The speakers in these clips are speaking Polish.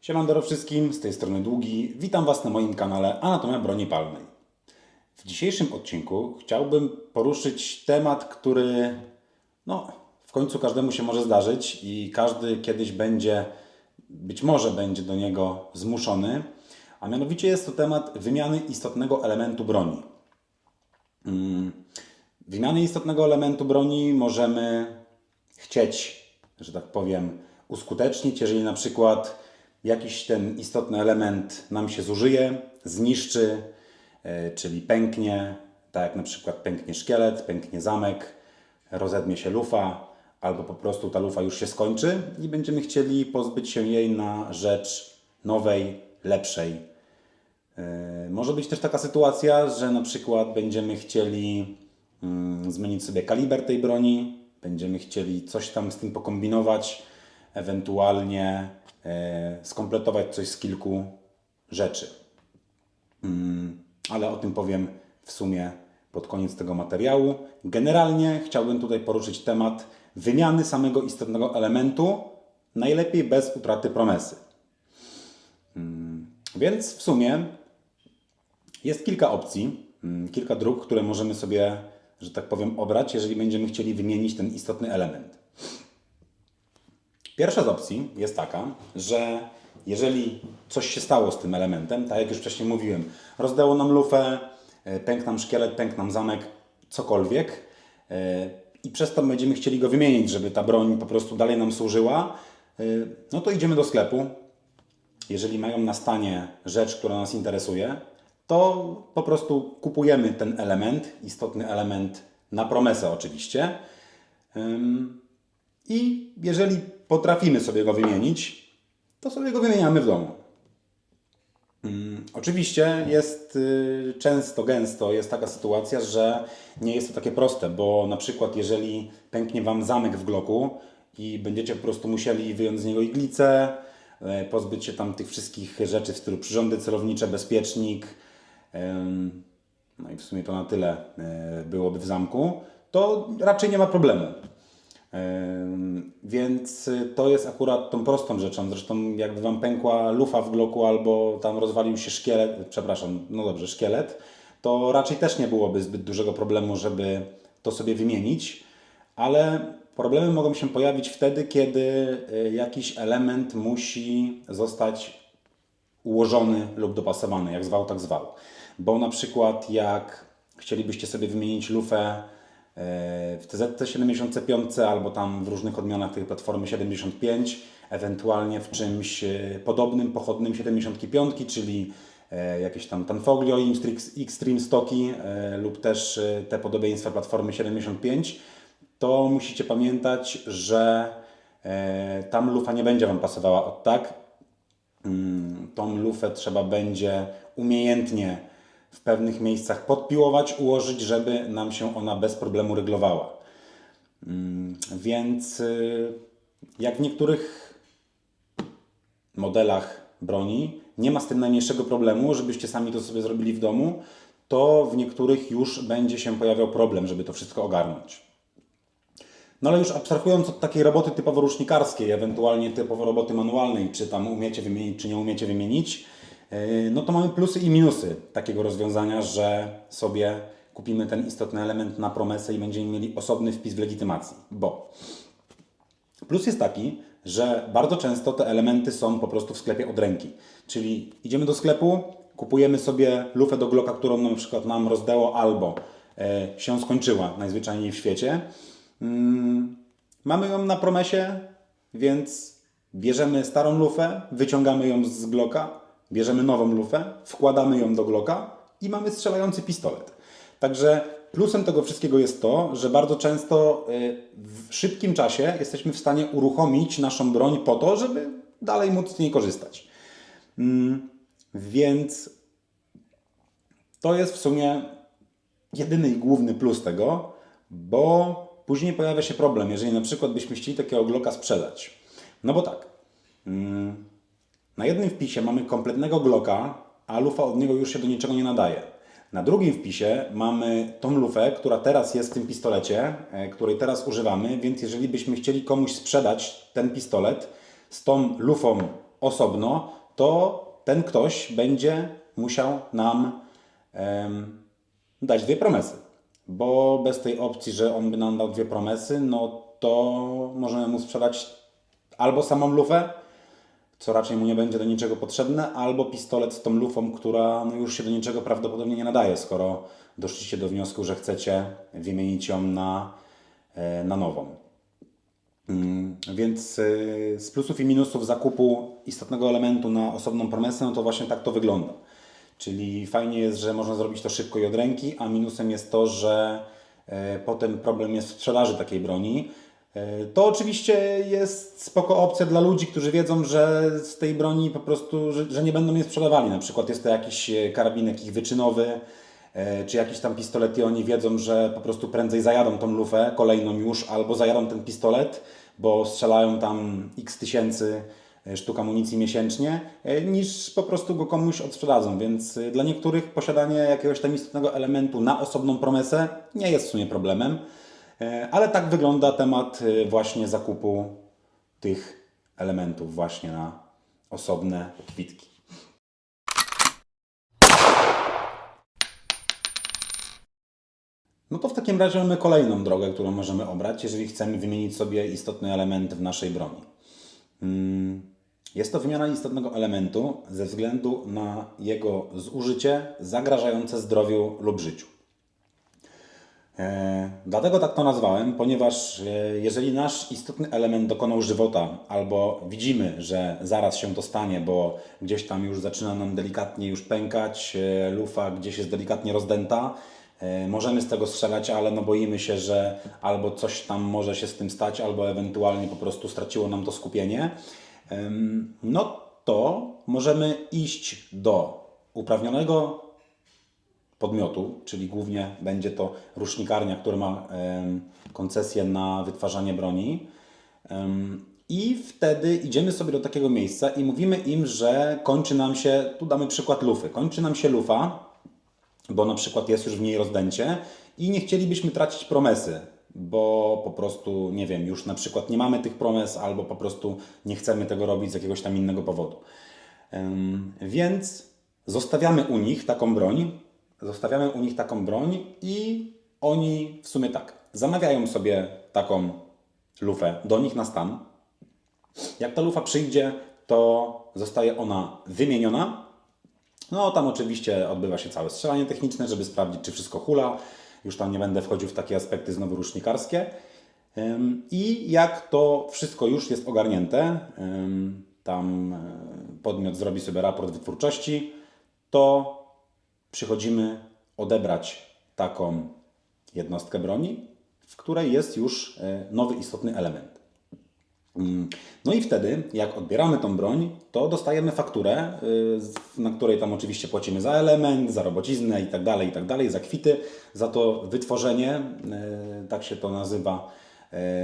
Siemandero wszystkim, z tej strony Długi. Witam Was na moim kanale Anatomia Broni Palnej. W dzisiejszym odcinku chciałbym poruszyć temat, który no, w końcu każdemu się może zdarzyć i każdy kiedyś będzie, być może będzie do niego zmuszony, a mianowicie jest to temat wymiany istotnego elementu broni. Wymiany istotnego elementu broni możemy chcieć, że tak powiem, uskutecznić, jeżeli na przykład jakiś ten istotny element nam się zużyje, zniszczy, e, czyli pęknie, tak jak na przykład pęknie szkielet, pęknie zamek, rozedmie się lufa, albo po prostu ta lufa już się skończy i będziemy chcieli pozbyć się jej na rzecz nowej, lepszej, E, Może być też taka sytuacja, że na przykład będziemy chcieli mm, zmienić sobie kaliber tej broni, będziemy chcieli coś tam z tym pokombinować, ewentualnie skompletować coś z kilku rzeczy. Mm, Ale o tym powiem w sumie pod koniec tego materiału. Generalnie chciałbym tutaj poruszyć temat wymiany samego istotnego elementu, najlepiej bez utraty promesy. Więc w sumie jest kilka opcji, mm, kilka dróg, które możemy sobie, że tak powiem, obrać, jeżeli będziemy chcieli wymienić ten istotny element. Pierwsza z opcji jest taka, że jeżeli coś się stało z tym elementem, tak jak już wcześniej mówiłem, rozdało nam lufę, e, pękł nam szkielet, pękł nam zamek, cokolwiek, e, i przez to będziemy chcieli go wymienić, żeby ta broń po prostu dalej nam służyła, e, no to idziemy do sklepu, jeżeli mają na stanie rzecz, która nas interesuje, to po prostu kupujemy ten element, istotny element na promesę oczywiście. I jeżeli potrafimy sobie go wymienić, to sobie go wymieniamy w domu. Ym, Oczywiście jest y, często, gęsto jest taka sytuacja, że nie jest to takie proste, bo na przykład jeżeli pęknie Wam zamek w gloku i będziecie po prostu musieli wyjąć z niego iglicę, e, pozbyć się tam tych wszystkich rzeczy w stylu przyrządy celownicze, bezpiecznik, no i w sumie to na tyle e, byłoby w zamku, to raczej nie ma problemu. Więc y, to jest akurat tą prostą rzeczą. Zresztą jakby Wam pękła lufa w gloku albo tam rozwalił się szkielet, przepraszam, no dobrze, szkielet, to raczej też nie byłoby zbyt dużego problemu, żeby to sobie wymienić, ale problemy mogą się pojawić wtedy, kiedy y, jakiś element musi zostać ułożony lub dopasowany, jak zwał, tak zwał. Bo na przykład jak chcielibyście sobie wymienić lufę w TZT75 albo tam w różnych odmianach tej platformy 75, ewentualnie w czymś e, podobnym, pochodnym 75, czyli e, jakieś tam Tanfoglio, Extreme Stoki e, lub też e, te podobieństwa platformy 75, to musicie pamiętać, że e, tam lufa nie będzie Wam pasowała od tak, Mm, tą lufę trzeba będzie umiejętnie w pewnych miejscach podpiłować, ułożyć, żeby nam się ona bez problemu ryglowała. Mm, Więc y, jak w niektórych modelach broni nie ma z tym najmniejszego problemu, żebyście sami to sobie zrobili w domu, to w niektórych już będzie się pojawiał problem, żeby to wszystko ogarnąć. No ale już abstrahując od takiej roboty typowo rusznikarskiej, ewentualnie typowo roboty manualnej, czy tam umiecie wymienić, czy nie umiecie wymienić, no to mamy plusy i minusy takiego rozwiązania, że sobie kupimy ten istotny element na promesę i będziemy mieli osobny wpis w legitymacji. Bo Plus jest taki, że bardzo często te elementy są po prostu w sklepie od ręki. Czyli idziemy do sklepu, kupujemy sobie lufę do Glocka, którą na przykład nam rozdało albo e, się skończyła najzwyczajniej w świecie. Mm, mamy ją na promesie, więc bierzemy starą lufę, wyciągamy ją z Glocka, bierzemy nową lufę, wkładamy ją do Glocka i mamy strzelający pistolet. Także plusem tego wszystkiego jest to, że bardzo często y, w szybkim czasie jesteśmy w stanie uruchomić naszą broń po to, żeby dalej móc z niej korzystać. Mm, Więc to jest w sumie jedyny i główny plus tego, bo później pojawia się problem, jeżeli na przykład byśmy chcieli takiego Glocka sprzedać. No bo tak, mm, na jednym wpisie mamy kompletnego Glocka, a lufa od niego już się do niczego nie nadaje. Na drugim wpisie mamy tą lufę, która teraz jest w tym pistolecie, e, której teraz używamy, więc jeżeli byśmy chcieli komuś sprzedać ten pistolet z tą lufą osobno, to ten ktoś będzie musiał nam em, dać dwie promesy. Bo bez tej opcji, że on by nam dał dwie promesy, no to możemy mu sprzedać albo samą lufę, co raczej mu nie będzie do niczego potrzebne, albo pistolet z tą lufą, która no już się do niczego prawdopodobnie nie nadaje, skoro doszliście do wniosku, że chcecie wymienić ją na, e, na nową. Mm, Więc y, z plusów i minusów zakupu istotnego elementu na osobną promesę, no to właśnie tak to wygląda. Czyli fajnie jest, że można zrobić to szybko i od ręki, a minusem jest to, że e, potem problem jest w sprzedaży takiej broni. E, To oczywiście jest spoko opcja dla ludzi, którzy wiedzą, że z tej broni po prostu, że, że nie będą je sprzedawali. Na przykład jest to jakiś e, karabinek ich wyczynowy, e, czy jakiś tam pistolet i oni wiedzą, że po prostu prędzej zajadą tą lufę, kolejną już, albo zajadą ten pistolet, bo strzelają tam x tysięcy sztuk amunicji miesięcznie, niż po prostu go komuś odsprzedadzą. Więc dla niektórych posiadanie jakiegoś tam istotnego elementu na osobną promesę nie jest w sumie problemem. E, Ale tak wygląda temat e, właśnie zakupu tych elementów właśnie na osobne kwitki. No to w takim razie mamy kolejną drogę, którą możemy obrać, jeżeli chcemy wymienić sobie istotny element w naszej broni. Mm, Jest to wymiana istotnego elementu ze względu na jego zużycie zagrażające zdrowiu lub życiu. E, Dlatego tak to nazwałem, ponieważ e, jeżeli nasz istotny element dokonał żywota, albo widzimy, że zaraz się to stanie, bo gdzieś tam już zaczyna nam delikatnie już pękać, e, lufa gdzieś jest delikatnie rozdęta, możemy z tego strzelać, ale no boimy się, że albo coś tam może się z tym stać, albo ewentualnie po prostu straciło nam to skupienie, no to możemy iść do uprawnionego podmiotu, czyli głównie będzie to rusznikarnia, która ma koncesję na wytwarzanie broni. I wtedy idziemy sobie do takiego miejsca i mówimy im, że kończy nam się, tu damy przykład lufy, kończy nam się lufa, bo na przykład jest już w niej rozdęcie i nie chcielibyśmy tracić promesy, bo po prostu, nie wiem, już na przykład nie mamy tych promes albo po prostu nie chcemy tego robić z jakiegoś tam innego powodu. Więc zostawiamy u nich taką broń, zostawiamy u nich taką broń i oni w sumie tak, zamawiają sobie taką lufę do nich na stan. Jak ta lufa przyjdzie, to zostaje ona wymieniona. No, tam oczywiście odbywa się całe strzelanie techniczne, żeby sprawdzić, czy wszystko hula. Już tam nie będę wchodził w takie aspekty znowu rusznikarskie. I jak to wszystko już jest ogarnięte, tam e, podmiot zrobi sobie raport wytwórczości, to przychodzimy odebrać taką jednostkę broni, w której jest już e, nowy istotny element. Mm, No i wtedy, jak odbieramy tą broń, to dostajemy fakturę, z- na której tam oczywiście płacimy za element, za robociznę i tak dalej, i tak za kwity, za to wytworzenie, y, tak się to nazywa,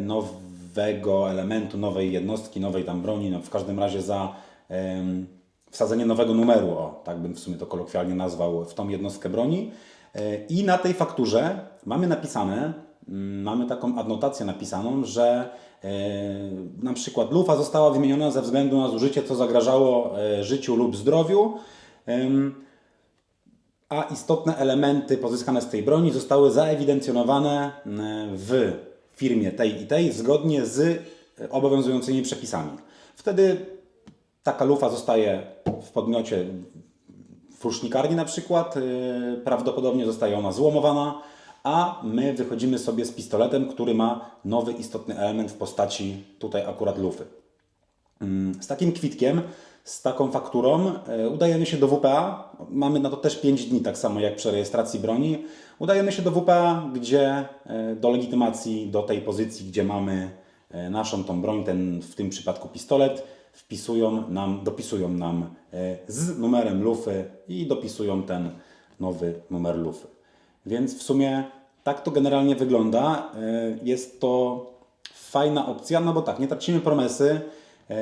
nowego elementu, nowej jednostki, nowej tam broni, no w każdym razie za wsadzenie nowego numeru, o, tak bym w sumie to kolokwialnie nazwał, w tą jednostkę broni. E, I na tej fakturze mamy napisane, mm, mamy taką adnotację napisaną, że e, na przykład lufa została wymieniona ze względu na zużycie, co zagrażało e, życiu lub zdrowiu, a istotne elementy pozyskane z tej broni zostały zaewidencjonowane w firmie tej i tej zgodnie z obowiązującymi przepisami. Wtedy taka lufa zostaje w podmiocie w na przykład, yy, prawdopodobnie zostaje ona złomowana, a my wychodzimy sobie z pistoletem, który ma nowy istotny element w postaci tutaj akurat lufy. Mm, Z takim kwitkiem, z taką fakturą e, udajemy się do WPA. Mamy na to też 5 dni, tak samo jak przy rejestracji broni. Udajemy się do WPA, gdzie e, do legitymacji, do tej pozycji, gdzie mamy naszą tą broń, ten w tym przypadku pistolet, wpisują nam, dopisują nam e, z numerem lufy i dopisują ten nowy numer lufy. Więc w sumie tak to generalnie wygląda. E, Jest to fajna opcja, no bo tak, nie tracimy promesy. E,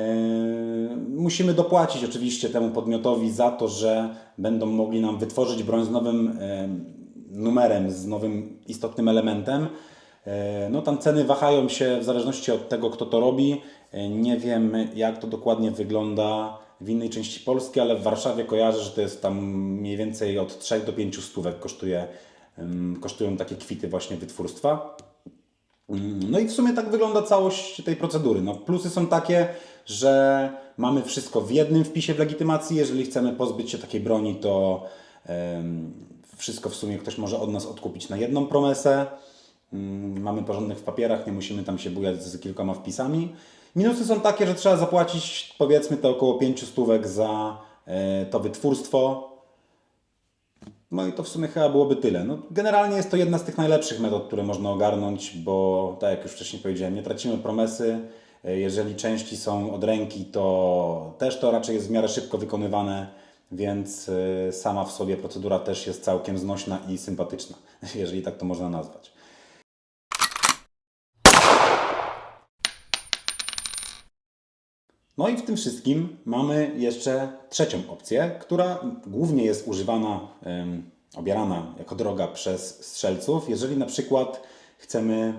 Musimy dopłacić oczywiście temu podmiotowi za to, że będą mogli nam wytworzyć broń z nowym numerem, z nowym istotnym elementem. No tam ceny wahają się w zależności od tego, kto to robi. E, Nie wiem, jak to dokładnie wygląda w innej części Polski, ale w Warszawie kojarzę, że to jest tam mniej więcej od 3 do 5 stówek kosztuje, kosztują takie kwity właśnie wytwórstwa. Mm, No i w sumie tak wygląda całość tej procedury. No, plusy są takie, że mamy wszystko w jednym wpisie w legitymacji. Jeżeli chcemy pozbyć się takiej broni, to wszystko w sumie ktoś może od nas odkupić na jedną promesę. Mm, Mamy porządek w papierach, nie musimy tam się bujać z kilkoma wpisami. Minusy są takie, że trzeba zapłacić powiedzmy to około 5 stówek za e, to wytwórstwo. No i to w sumie chyba byłoby tyle. No, generalnie jest to jedna z tych najlepszych metod, które można ogarnąć, bo tak jak już wcześniej powiedziałem, nie tracimy promesy. E, Jeżeli części są od ręki, to też to raczej jest w miarę szybko wykonywane, więc e, sama w sobie procedura też jest całkiem znośna i sympatyczna, jeżeli tak to można nazwać. No i w tym wszystkim mamy jeszcze trzecią opcję, która głównie jest używana, obierana jako droga przez strzelców. Jeżeli na przykład chcemy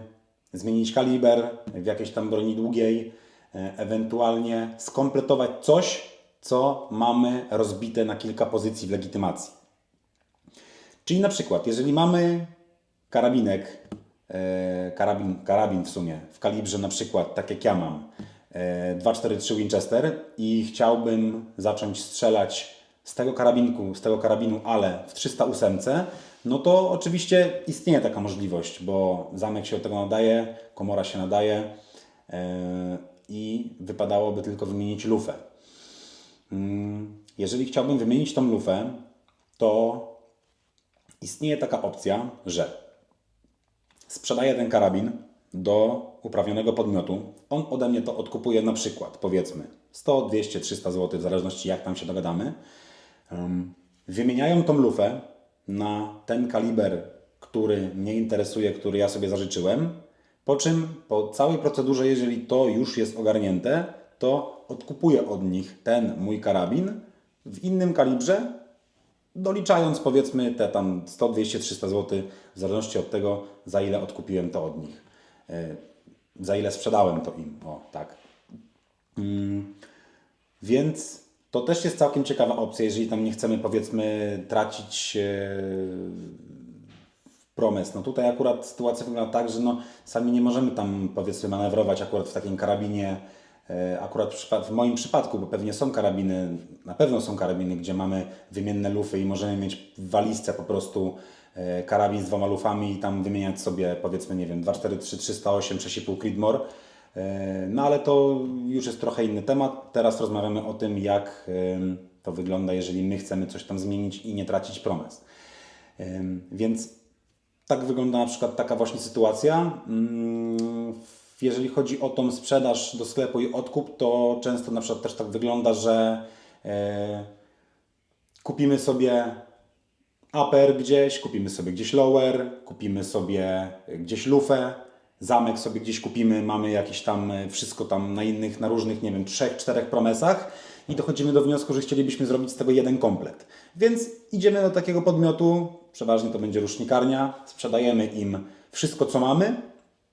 zmienić kaliber w jakiejś tam broni długiej, e, ewentualnie skompletować coś, co mamy rozbite na kilka pozycji w legitymacji. Czyli na przykład, jeżeli mamy karabinek, e, karabin, karabin w sumie, w kalibrze na przykład, tak jak ja mam, 243 Winchester i chciałbym zacząć strzelać z tego karabinku, z tego karabinu, ale w 308, no to oczywiście istnieje taka możliwość, bo zamek się od tego nadaje, komora się nadaje e, i wypadałoby tylko wymienić lufę. Mm, Jeżeli chciałbym wymienić tą lufę, to istnieje taka opcja, że sprzedaję ten karabin do uprawnionego podmiotu. On ode mnie to odkupuje na przykład, powiedzmy, 100, 200, 300 zł, w zależności jak tam się dogadamy. Ym, Wymieniają tą lufę na ten kaliber, który mnie interesuje, który ja sobie zażyczyłem. Po czym po całej procedurze, jeżeli to już jest ogarnięte, to odkupuję od nich ten mój karabin w innym kalibrze, doliczając powiedzmy te tam 100, 200, 300 zł, w zależności od tego, za ile odkupiłem to od nich. E, Za ile sprzedałem to im. O, tak. Mm, Więc to też jest całkiem ciekawa opcja, jeżeli tam nie chcemy powiedzmy tracić e, promes. No tutaj akurat sytuacja wygląda tak, że no, sami nie możemy tam powiedzmy manewrować akurat w takim karabinie, e, akurat w, moim przypadku, bo pewnie są karabiny, na pewno są karabiny, gdzie mamy wymienne lufy i możemy mieć w walizce po prostu karabin z dwoma lufami i tam wymieniać sobie powiedzmy, nie wiem, 243, 308, 6,5 Creedmoor. E, No ale to już jest trochę inny temat. Teraz rozmawiamy o tym, jak to wygląda, jeżeli my chcemy coś tam zmienić i nie tracić promes. Więc tak wygląda na przykład taka właśnie sytuacja. Mm, Jeżeli chodzi o tą sprzedaż do sklepu i odkup, to często na przykład też tak wygląda, że e, kupimy sobie upper gdzieś, kupimy sobie gdzieś lower, kupimy sobie gdzieś lufę, zamek sobie gdzieś kupimy, mamy jakieś tam e, wszystko tam na innych, na różnych, nie wiem, trzech, czterech promesach i dochodzimy do wniosku, że chcielibyśmy zrobić z tego jeden komplet. Więc idziemy do takiego podmiotu, przeważnie to będzie rusznikarnia, sprzedajemy im wszystko, co mamy,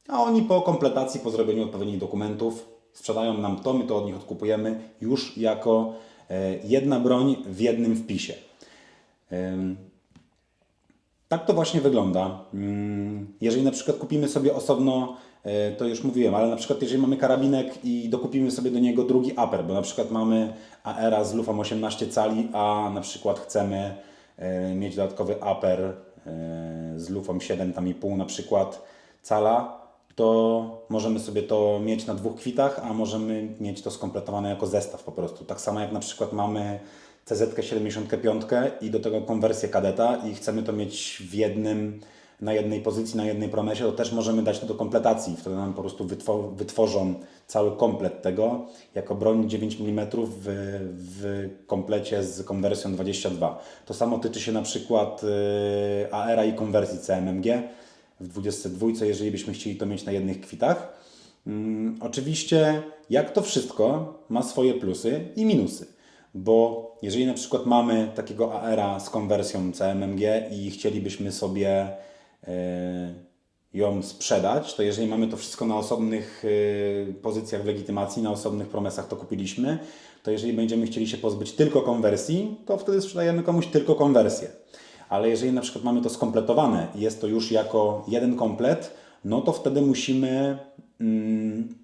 a oni po kompletacji, po zrobieniu odpowiednich dokumentów sprzedają nam to, my to od nich odkupujemy już jako e, jedna broń w jednym wpisie. Tak to właśnie wygląda. Mm, Jeżeli na przykład kupimy sobie osobno, e, to już mówiłem, ale na przykład jeżeli mamy karabinek i dokupimy sobie do niego drugi upper, bo na przykład mamy AERA z lufą 18 cali, a na przykład chcemy e, mieć dodatkowy upper e, z lufą 7,5 na przykład cala, to możemy sobie to mieć na dwóch kwitach, a możemy mieć to skompletowane jako zestaw po prostu. Tak samo jak na przykład mamy CZ75 i do tego konwersję kadeta i chcemy to mieć w jednym, na jednej pozycji, na jednej promesie, to też możemy dać to do kompletacji. Wtedy nam po prostu wytwo- wytworzą cały komplet tego jako broń 9 mm w, w komplecie z konwersją 22. To samo tyczy się na przykład y, AERA i konwersji CMMG w 22, jeżeli byśmy chcieli to mieć na jednych kwitach. Mm, oczywiście, jak to wszystko ma swoje plusy i minusy, bo jeżeli na przykład mamy takiego AERA z konwersją CMMG i chcielibyśmy sobie, e, ją sprzedać, to jeżeli mamy to wszystko na osobnych y, pozycjach w legitymacji, na osobnych promesach to kupiliśmy, to jeżeli będziemy chcieli się pozbyć tylko konwersji, to wtedy sprzedajemy komuś tylko konwersję. Ale jeżeli na przykład mamy to skompletowane i jest to już jako jeden komplet, no to wtedy musimy mm,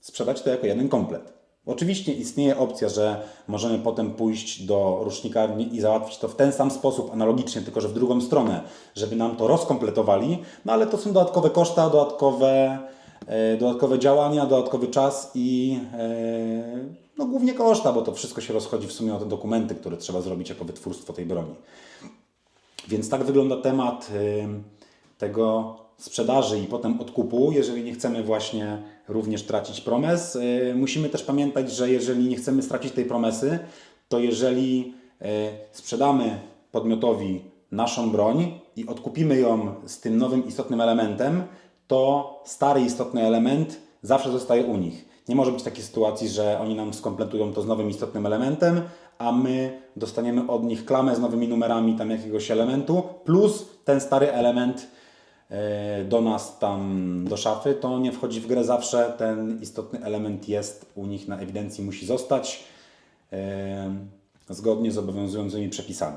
sprzedać to jako jeden komplet. Oczywiście istnieje opcja, że możemy potem pójść do rusznikarni i załatwić to w ten sam sposób, analogicznie, tylko że w drugą stronę, żeby nam to rozkompletowali, no ale to są dodatkowe koszta, dodatkowe, e, dodatkowe działania, dodatkowy czas i e, no głównie koszta, bo to wszystko się rozchodzi w sumie o te dokumenty, które trzeba zrobić jako wytwórstwo tej broni. Więc tak wygląda temat y, tego sprzedaży i potem odkupu. Jeżeli nie chcemy właśnie również tracić promes, y, musimy też pamiętać, że jeżeli nie chcemy stracić tej promesy, to jeżeli y, sprzedamy podmiotowi naszą broń i odkupimy ją z tym nowym istotnym elementem, to stary istotny element zawsze zostaje u nich. Nie może być takiej sytuacji, że oni nam skompletują to z nowym istotnym elementem, a my dostaniemy od nich klamę z nowymi numerami tam jakiegoś elementu, plus ten stary element do nas tam do szafy, to nie wchodzi w grę zawsze. Ten istotny element jest u nich na ewidencji, musi zostać e, zgodnie z obowiązującymi przepisami.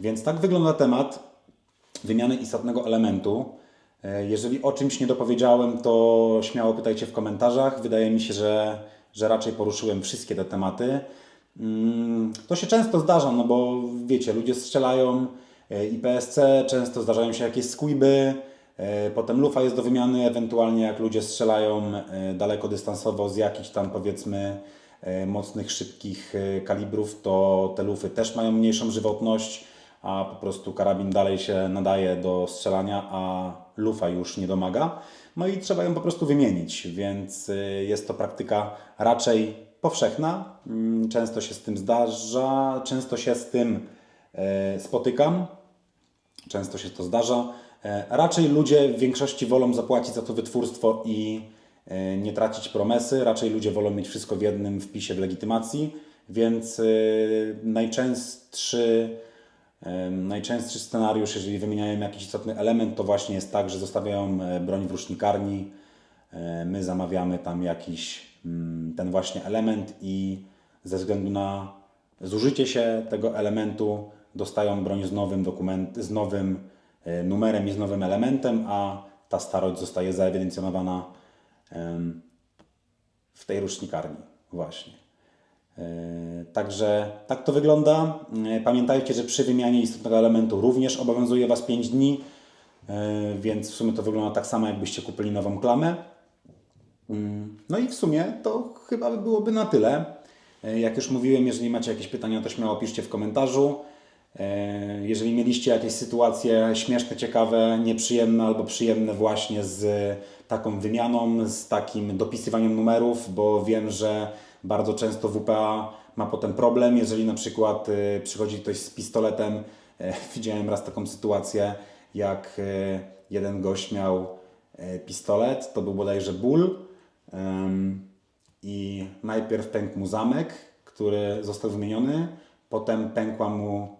Więc tak wygląda temat wymiany istotnego elementu. E, Jeżeli o czymś nie dopowiedziałem, to śmiało pytajcie w komentarzach. Wydaje mi się, że, że raczej poruszyłem wszystkie te tematy. Mm, To się często zdarza, no bo wiecie, ludzie strzelają e, i PSC, często zdarzają się jakieś skłyby, e, potem lufa jest do wymiany, ewentualnie jak ludzie strzelają e, dalekodystansowo z jakichś tam powiedzmy e, mocnych, szybkich e, kalibrów, to te lufy też mają mniejszą żywotność, a po prostu karabin dalej się nadaje do strzelania, a lufa już nie domaga. No i trzeba ją po prostu wymienić, więc jest to praktyka raczej powszechna. Mm, Często się z tym zdarza, często się z tym e, spotykam, często się to zdarza. E, Raczej ludzie w większości wolą zapłacić za to wytwórstwo i e, nie tracić promesy. Raczej ludzie wolą mieć wszystko w jednym wpisie w legitymacji, więc y, najczęstszy Najczęstszy scenariusz, jeżeli wymieniają jakiś istotny element, to właśnie jest tak, że zostawiają e, broń w rusznikarni, e, my zamawiamy tam jakiś mm, ten właśnie element i ze względu na zużycie się tego elementu dostają broń z nowym dokument, z nowym e, numerem i z nowym elementem, a ta starość zostaje zaewidencjonowana w tej rusznikarni właśnie. E, Także tak to wygląda. E, Pamiętajcie, że przy wymianie istotnego elementu również obowiązuje Was 5 dni, e, więc w sumie to wygląda tak samo, jakbyście kupili nową klamę. Mm, No i w sumie to chyba byłoby na tyle. E, Jak już mówiłem, jeżeli macie jakieś pytania, to śmiało piszcie w komentarzu. E, Jeżeli mieliście jakieś sytuacje śmieszne, ciekawe, nieprzyjemne albo przyjemne właśnie z taką wymianą, z takim dopisywaniem numerów, bo wiem, że bardzo często WPA ma potem problem, jeżeli na przykład e, przychodzi ktoś z pistoletem. E, Widziałem raz taką sytuację, jak e, jeden gość miał pistolet, to był bodajże ból i najpierw pękł mu zamek, który został wymieniony, potem pękła mu,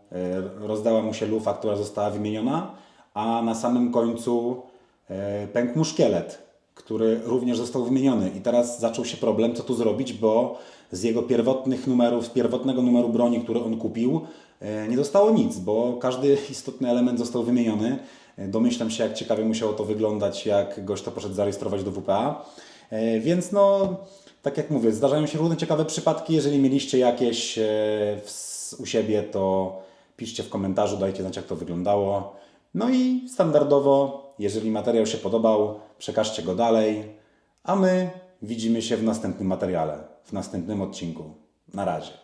rozdała mu się lufa, która została wymieniona, a na samym końcu e, pękł mu szkielet, który również został wymieniony. I teraz zaczął się problem, co tu zrobić, bo z jego pierwotnych numerów, z pierwotnego numeru broni, który on kupił, e, nie zostało nic, bo każdy istotny element został wymieniony. E, Domyślam się, jak ciekawie musiało to wyglądać, jak gość to poszedł zarejestrować do WPA. E, Więc no, tak jak mówię, zdarzają się różne ciekawe przypadki. Jeżeli mieliście jakieś e, u siebie, to piszcie w komentarzu, dajcie znać, jak to wyglądało. No i standardowo, jeżeli materiał się podobał, przekażcie go dalej, a my widzimy się w następnym materiale, w następnym odcinku. Na razie.